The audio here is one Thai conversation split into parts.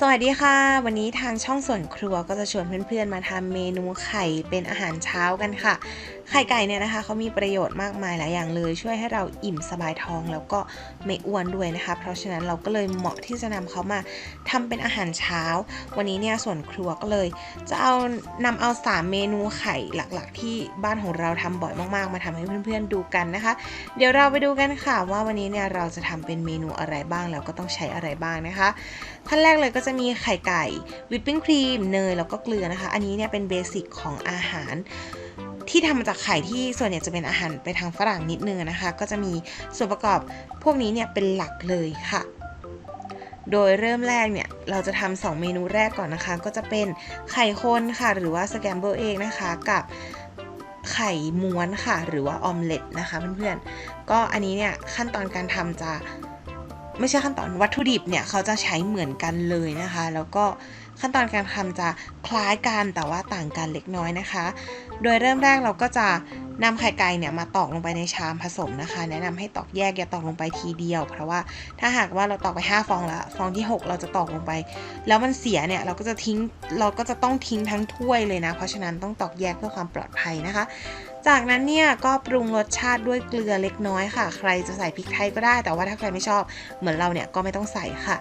สวัสดีค่ะ วันนี้ทางช่องส่วนครัวก็จะชวนเพื่อนๆมาทำเมนูไข่เป็นอาหารเช้ากันค่ะ ไข่ไก่เนี่ยนะคะเขามีประโยชน์มากมายหลายอย่างเลย ช่วยให้เราอิ่มสบายท้องแล้วก็ไม่อ้วนด้วยนะคะ เพราะฉะนั้นเราก็เลยเหมาะที่จะนำเขามาทำเป็นอาหารเช้า วันนี้เนี่ยส่วนครัวก็เลย จะเอานำเอาสามเมนูไข่หลักๆ ที่บ้านของเราทำบ่อยมากๆ มาทำให้เพื่อนๆดูกันนะคะ เดี๋ยวเราไปดูกันค่ะว่าวันนี้เนี่ยเราจะทำเป็นเมนูอะไรบ้างแล้วก็ต้องใช้อะไรบ้างนะคะขั้นแรกเลยก็จะมีไข่ไก่วิปปิ้งครีมเนยแล้วก็เกลือนะคะ อันนี้เนี่ยเป็นเบสิกของอาหาร ที่ทำมาจากไข่ที่ส่วนใหญ่จะเป็นอาหารไปทางฝรั่งนิดนึงนะคะ ก็จะมีส่วนประกอบพวกนี้เนี่ยเป็นหลักเลยค่ะ โดยเริ่มแรกเนี่ย เราจะทำสองเมนูแรกก่อนนะคะ ก็จะเป็นไข่คนค่ะ หรือว่าสแกมเบิลเองนะคะ กับไข่ม้วนค่ะ หรือว่าออมเล็ตนะคะเพื่อนๆ ก็อันนี้เนี่ยขั้นตอนการทำจะ ไม่ใช่ขั้นตอนวัตถุดิบเนี่ยเขาจะใช้เหมือนกันเลยนะคะ แล้วก็ขั้นตอนการทำจะคล้ายกันแต่ว่าต่างกันเล็กน้อยนะคะ โดยเริ่มแรกเราก็จะนำไข่ไก่เนี่ยมาตอกลงไปในชามผสมนะคะ แนะนำให้ตอกแยกอย่าตอกลงไปทีเดียว เพราะว่าถ้าหากว่าเราตอกไป 5 ฟองละฟองที่ 6 เราจะตอกลงไป แล้วมันเสียเนี่ยเราก็จะทิ้งเราก็จะต้องทิ้งทั้งถ้วยเลยนะ เพราะฉะนั้นต้องตอกแยกเพื่อความปลอดภัยนะคะจากนั้นเนี่ยก็ปรุงรสชาติด้วยเกลือเล็กน้อยค่ะ ใครจะใส่พริกไทยก็ได้ แต่ว่าถ้าใครไม่ชอบเหมือนเราเนี่ยก็ไม่ต้องใส่ค่ะ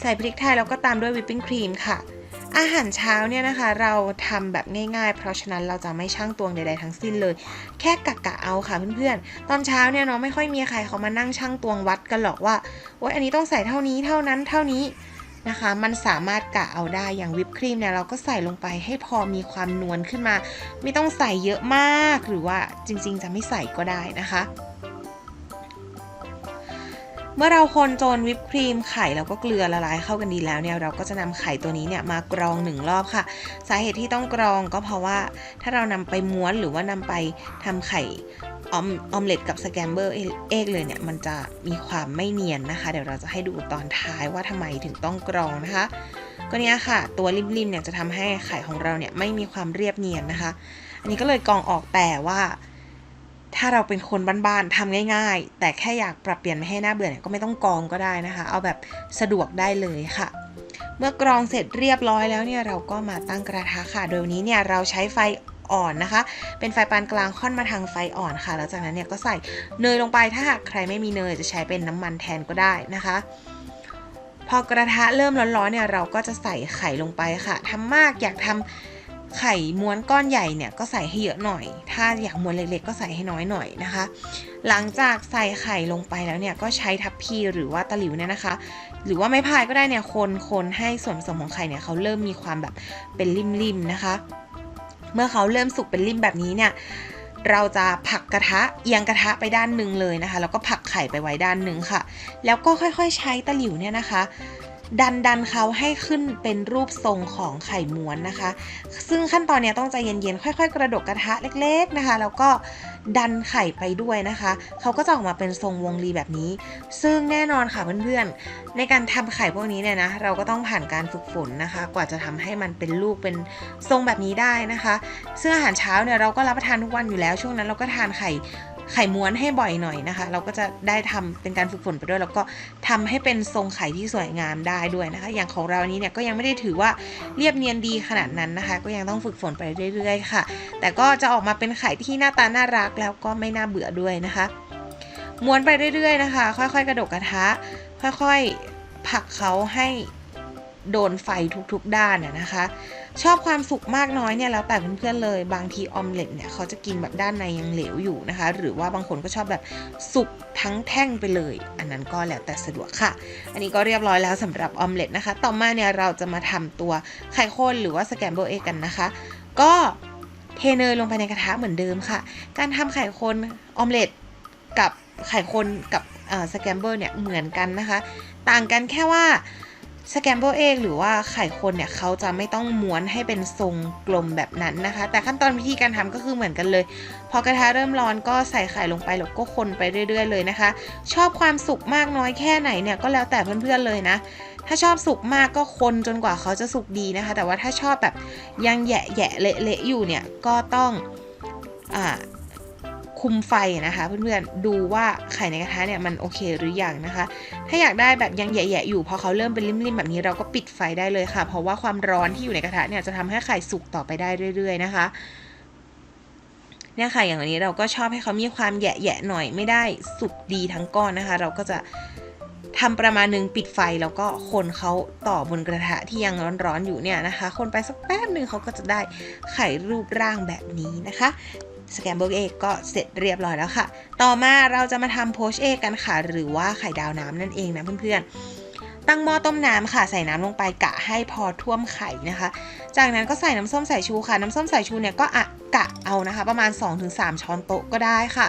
ใส่พริกไทยแล้วก็ตามด้วยวิปปิ้งครีมค่ะอาหารเช้าเนี่ยนะคะเราทำแบบง่ายๆ เพราะฉะนั้นเราจะไม่ช่างตวงใดๆทั้งสิ้นเลย แค่กะกะเอาค่ะเพื่อนๆ ตอนเช้าเนี่ยเนาะไม่ค่อยมีใครเขามานั่งช่างตวงวัดกันหรอกว่าโอ๊ยอันนี้ต้องใส่เท่านี้เท่านั้นเท่านี้ นะคะ มันสามารถกะเอาได้อย่างวิปครีมเนี่ยเราก็ใส่ลงไปให้พอมีความนวลขึ้นมา ไม่ต้องใส่เยอะมากหรือว่าจริงๆ จะไม่ใส่ก็ได้นะคะ เมื่อเราคนจนวิปครีมไข่แล้วก็เกลือละลายเข้ากันดีแล้วเนี่ยเราก็จะนำไข่ตัวนี้เนี่ยมากรองหนึ่งรอบค่ะ สาเหตุที่ต้องกรองก็เพราะว่าถ้าเรานำไปม้วนหรือว่านำไปทำไข่ออมออมเล็ตกับสแกมเบอร์เอกเลยเนี่ยมันจะมีความไม่เนียนนะคะ เดี๋ยวเราจะให้ดูตอนท้ายว่าทำไมถึงต้องกรองนะคะ ก็เนี้ยค่ะ ตัวริมๆเนี่ยจะทำให้ไข่ของเราเนี่ยไม่มีความเรียบเนียนนะคะ อันนี้ก็เลยกรองออกแต่ว่า ถ้าเราเป็นคนบ้านๆทำง่ายๆ แต่แค่อยากปรับเปลี่ยนไม่ให้หน้าเบื่อเนี่ยก็ไม่ต้องกรองก็ได้นะคะ เอาแบบสะดวกได้เลยค่ะ เมื่อกรองเสร็จเรียบร้อยแล้วเนี่ยเราก็มาตั้งกระทะค่ะ โดยวันนี้เนี่ยเราใช้ไฟอ่อนนะคะ เป็นไฟปานกลางค่อนมาทางไฟอ่อนค่ะ แล้วจากนั้นเนี่ยก็ใส่เนยลงไป ถ้าหากใครไม่มีเนยจะใช้เป็นน้ำมันแทนก็ได้นะคะ พอกระทะเริ่มร้อนๆเนี่ยเราก็จะใส่ไข่ลงไปค่ะทำมากอยากทำ ไข่ม้วนก้อนใหญ่เนี่ยก็ใส่ให้เยอะหน่อย ถ้าอยากม้วนเล็กๆ ก็ใส่ให้น้อยหน่อยนะคะ หลังจากใส่ไข่ลงไปแล้วเนี่ยก็ใช้ทัพพีหรือว่าตะหลิวเนี่ยนะคะ หรือว่าไม้พายก็ได้เนี่ยคนคนให้ส่วนผสมของไข่เนี่ยเขาเริ่มมีความแบบเป็นริมๆนะคะ เมื่อเขาเริ่มสุกเป็นริมแบบนี้เนี่ยเราจะผักกระทะเอียงกระทะไปด้านหนึ่งเลยนะคะ แล้วก็ผักไข่ไปไว้ด้านหนึ่งค่ะ แล้วก็ค่อยๆใช้ตะหลิวเนี่ยนะคะ ดันดันเขาให้ขึ้นเป็นรูปทรงของไข่ม้วนนะคะ ซึ่งขั้นตอนนี้ต้องใจเย็นๆ ค่อย ๆ กระดกกระทะเล็ก ๆนะคะ แล้วก็ดันไข่ไปด้วยนะคะ เขาก็จะออกมาเป็นทรงวงรีแบบนี้ ซึ่งแน่นอนค่ะเพื่อนๆ ในการทำไข่พวกนี้เนี่ยนะ เราก็ต้องผ่านการฝึกฝนนะคะ กว่าจะทำให้มันเป็นลูกเป็นทรงแบบนี้ได้นะคะ ซึ่งอาหารเช้าเนี่ยเราก็รับประทานทุกวันอยู่แล้ว ช่วงนั้นเราก็ทานไข่ ไข่ม้วนให้บ่อยหน่อยนะคะ เราก็จะได้ทำเป็นการฝึกฝนไปด้วย แล้วก็ทำให้เป็นทรงไข่ที่สวยงามได้ด้วยนะคะ อย่างของเรานี้เนี่ยก็ยังไม่ได้ถือว่าเรียบเนียนดีขนาดนั้นนะคะ ก็ยังต้องฝึกฝนไปเรื่อยๆค่ะ แต่ก็จะออกมาเป็นไข่ที่หน้าตาน่ารักแล้วก็ไม่น่าเบื่อด้วยนะคะ ม้วนไปเรื่อยๆนะคะ ค่อยๆ กระดกกระทะ ค่อยๆผลักเขาให้โดนไฟทุกๆด้านน่ะนะคะ ชอบความสุกมากน้อยเนี่ยแล้วแต่เพื่อนๆเลย บางทีออมเล็ตเนี่ยเขาจะกินแบบด้านในยังเหลวอยู่นะคะ หรือว่าบางคนก็ชอบแบบสุกทั้งแท่งไปเลย อันนั้นก็แล้วแต่สะดวกค่ะ อันนี้ก็เรียบร้อยแล้วสำหรับออมเล็ตนะคะ ต่อมาเนี่ยเราจะมาทำตัวไข่ข้นหรือว่าสแกมเบิลเอกันนะคะ ก็เทเนยลงไปในกระทะเหมือนเดิมค่ะ การทำไข่คนออมเล็ตกับไข่คนกับสแกมเบิลเนี่ยเหมือนกันนะคะ ต่างกันแค่ว่า สแกมเบิลเองหรือว่าไข่คนเนี่ยเขาจะไม่ต้องม้วนให้เป็นทรงกลมแบบนั้นนะคะ แต่ขั้นตอนวิธีการทำก็คือเหมือนกันเลย พอกระทะเริ่มร้อนก็ใส่ไข่ลงไปแล้วก็คนไปเรื่อย ๆ เลยนะคะ ชอบความสุกมากน้อยแค่ไหนเนี่ยก็แล้วแต่เพื่อนๆเลยนะ ถ้าชอบสุกมากก็คนจนกว่าเขาจะสุกดีนะคะ แต่ว่าถ้าชอบแบบยังแยะแยะๆเละๆอยู่เนี่ยก็ต้องอ่า คุมไฟนะคะ เพื่อนๆดูว่าไข่ในกระทะเนี่ยมันโอเคหรือยังนะคะ ถ้าอยากได้แบบยังแยะๆอยู่พอเขาเริ่มเป็นริมๆแบบนี้เราก็ปิดไฟได้เลยค่ะ เพราะว่าความร้อนที่อยู่ในกระทะเนี่ยจะทำให้ไข่สุกต่อไปได้เรื่อย ๆ นะคะเนี่ยค่ะอย่างอันนี้เราก็ชอบให้เขามีความแยะๆหน่อยไม่ได้สุกดีทั้งก้อนนะคะ เราก็จะทำประมาณหนึงปิดไฟแล้วก็คนเขาต่อบนกระทะที่ยังร้อนๆอยู่เนี่ยนะคะ คนไปสักแป๊บหนึ่งเขาก็จะได้ไข่รูปร่างแบบนี้นะคะ สแกมเบิร์กเอกก็เสร็จเรียบร้อยแล้วค่ะ ต่อมาเราจะมาทำโพชเอกกันค่ะ หรือว่าไข่ดาวน้ำนั่นเองนะเพื่อนๆ ตั้งหม้อต้มน้ำค่ะ ใส่น้ำลงไปกะให้พอท่วมไข่นะคะ จากนั้นก็ใส่น้ำส้มสายชูค่ะ น้ำส้มสายชูเนี่ยก็อะกะเอานะคะ ประมาณ 2-3 ช้อนโต๊ะก็ได้ค่ะ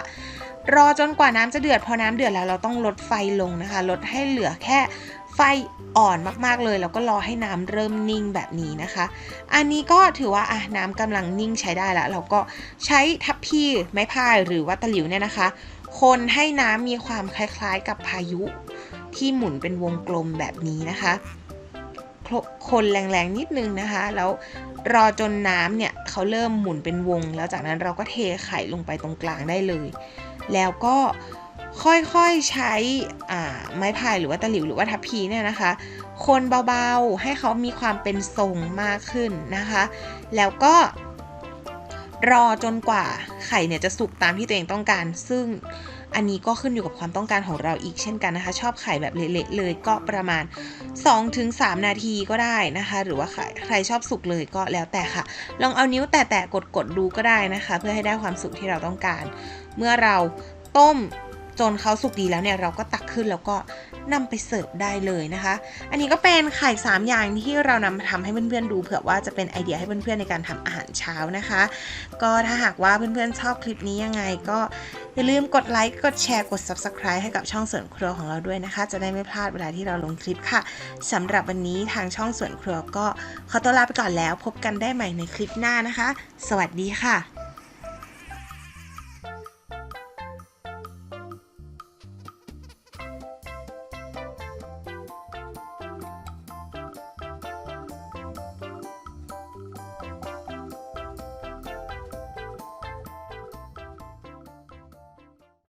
รอจนกว่าน้ำจะเดือดพอน้ำเดือดแล้วเราต้องลดไฟลงนะคะ ลดให้เหลือแค่ ไฟอ่อนมากๆเลย แล้วก็รอให้น้ำเริ่มนิ่งแบบนี้นะคะ อันนี้ก็ถือว่าอะน้ำกำลังนิ่งใช้ได้แล้ว เราก็ใช้ทัพพีไม้พายหรือว่าตะหลิวเนี่ยนะคะ คนให้น้ำมีความคล้ายๆ กับพายุที่หมุนเป็นวงกลมแบบนี้นะคะคลคนแรงๆนิดนึงนะคะ แล้วรอจนน้ำเนี่ยเขาเริ่มหมุนเป็นวง แล้วจากนั้นเราก็เทไข่ลงไปตรงกลางได้เลย แล้วก็ ค่อยๆใช้ไม้พายหรือว่าตะหลิวหรือว่าทัพพีเนี่ยนะคะ คนเบาๆให้เขามีความเป็นทรงมากขึ้นนะคะ แล้วก็รอจนกว่าไข่เนี่ยจะสุกตามที่ตัวเองต้องการ ซึ่งอันนี้ก็ขึ้นอยู่กับความต้องการของเราอีกเช่นกันนะคะ ชอบไข่แบบเละๆเลยก็ประมาณ 2-3 นาทีก็ได้นะคะ หรือว่าใครใครชอบสุกเลยก็แล้วแต่ค่ะ ลองเอานิ้วแตะๆกดๆดูก็ได้นะคะ เพื่อให้ได้ความสุกที่เราต้องการ เมื่อเราต้ม จนเขาสุกดีแล้วเนี่ยเราก็ตักขึ้นแล้วก็นำไปเสิร์ฟได้เลยนะคะ อันนี้ก็เป็นไข่ 3 อย่างที่เรานำมาทำให้เพื่อนๆดูเผื่อว่าจะเป็นไอเดียให้เพื่อนๆในการทำอาหารเช้านะคะ ก็ถ้าหากว่าเพื่อนๆชอบคลิปนี้ยังไงก็อย่าลืมกดไลค์ กดแชร์ กด Subscribe ให้กับช่องสวนครัวของเราด้วยนะคะ จะได้ไม่พลาดเวลาที่เราลงคลิปค่ะสำหรับวันนี้ทางช่องสวนครัวก็ขอตัวลาไปก่อนแล้ว พบกันได้ใหม่ในคลิปหน้านะคะ สวัสดีค่ะ